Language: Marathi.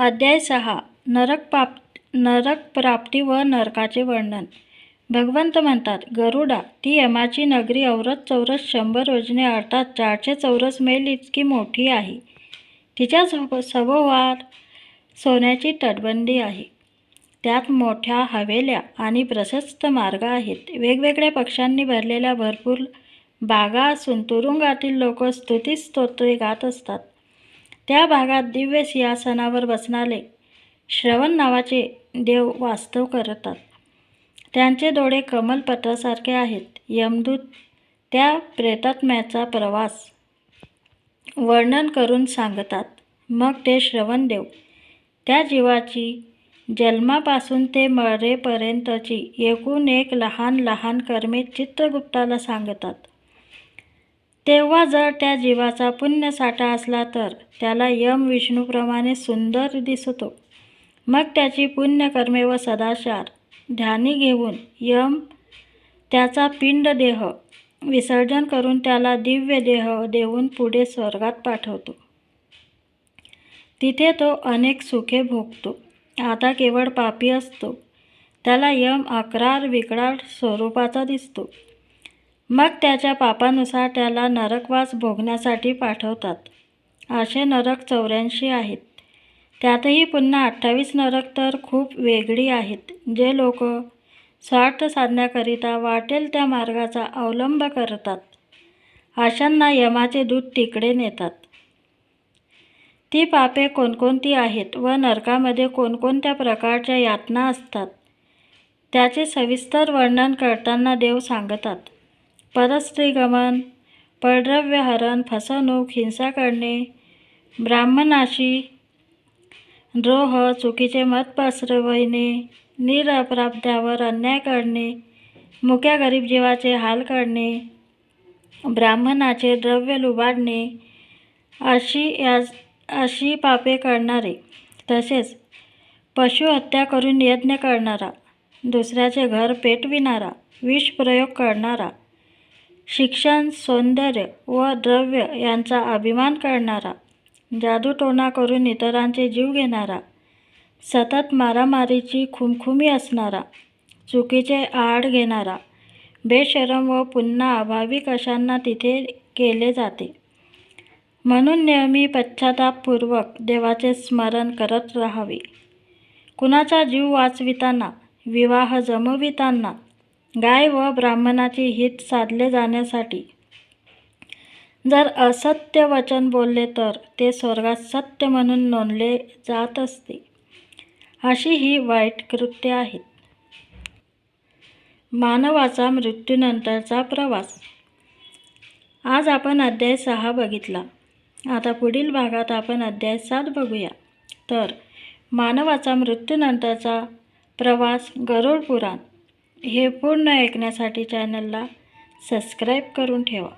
अध्याय सहा नरक पाप नरक प्राप्ती व नरकाचे वर्णन. भगवंत म्हणतात गरुडा ती यमाची नगरी औरत चौरस शंभर योजने अर्थात चारशे चौरस मैल इतकी मोठी आहे. तिच्या सभो सभोवार सोन्याची तटबंदी आहे. त्यात मोठ्या हवेल्या आणि प्रशस्त मार्ग आहेत. वेगवेगळ्या पक्ष्यांनी भरलेल्या भरपूर बागा असून तुरुंगातील लोक स्तुतीस्तोत्रे गात असतात. त्या भागात दिव्य सिंहासनावर बसणारे श्रवण नावाचे देव वास्तव करतात. त्यांचे डोळे कमलपत्रासारखे आहेत. यमदूत त्या प्रेतात्म्याचा प्रवास वर्णन करून सांगतात. मग ते श्रवणदेव त्या जीवाची जन्मापासून ते मरेपर्यंतची एकूण एक लहान लहान कर्मे चित्रगुप्ताला सांगतात. तेव्हा जर त्या जीवाचा पुण्यसाठा असला तर त्याला यम विष्णूप्रमाणे सुंदर दिसतो. मग त्याची पुण्यकर्मे व सदाचार ध्यानी घेऊन यम त्याचा पिंडदेह विसर्जन करून त्याला दिव्य देह देऊन पुढे स्वर्गात पाठवतो. तिथे तो अनेक सुखे भोगतो. आता केवळ पापी असतो. त्याला यम अकरार विकराळ स्वरूपाचा दिसतो. मग त्याच्या पापानुसार त्याला नरकवास भोगण्यासाठी पाठवतात. असे नरक चौऱ्याऐंशी आहेत. त्यातही पुन्हा अठ्ठावीस नरक तर खूप वेगळी आहेत. जे लोक स्वार्थ साधण्याकरिता वाटेल त्या मार्गाचा अवलंब करतात. अशांना यमाचे दूध तिकडे नेतात. ती पापे कोणकोणती आहेत व नरकामध्ये कोणकोणत्या प्रकारच्या यातना असतात त्याचे सविस्तर वर्णन करताना देव सांगतात. परस्त्रीगमन परद्रव्यहरण फसवणूक हिंसा करणे ब्राह्मणाशी द्रोह चुकीचे मत पसरविणे निरपराध्यावर अन्याय करणे मुक्या गरीब जीवाचे हाल करणे ब्राह्मणाचे द्रव्य लुबाडणे अशी या अशी पापे करणारे तसेच पशुहत्या करून यज्ञ करणारा दुसऱ्याचे घर पेटविणारा विषप्रयोग करणारा शिक्षण सौंदर्य व द्रव्य यांचा अभिमान करणारा जादूटोणा करून इतरांचे जीव घेणारा सतत मारामारीची खुमखुमी असणारा चुकीचे आड घेणारा बेशरम व पुन्हा अभावी कशांना तिथे केले जाते. म्हणून नेहमी पश्चातापूर्वक देवाचे स्मरण करत राहावे. कुणाचा जीव वाचविताना विवाह जमविताना गाय व ब्राह्मणाचे हित साधले जाण्यासाठी. जर असत्य वचन बोलले तर ते स्वर्गात सत्य म्हणून नोंदले जात असते. अशी ही वाईट कृत्ये आहेत. मानवाचा मृत्यूनंतरचा प्रवास. आज आपण अध्याय सहा बघितला. आता पुढील भागात आपण अध्याय सात बघूया. तर मानवाचा मृत्यूनंतरचा प्रवास गरुड पुराण. हे पूर्ण ऐकण्यासाठी चॅनलला सबस्क्राईब करून ठेवा.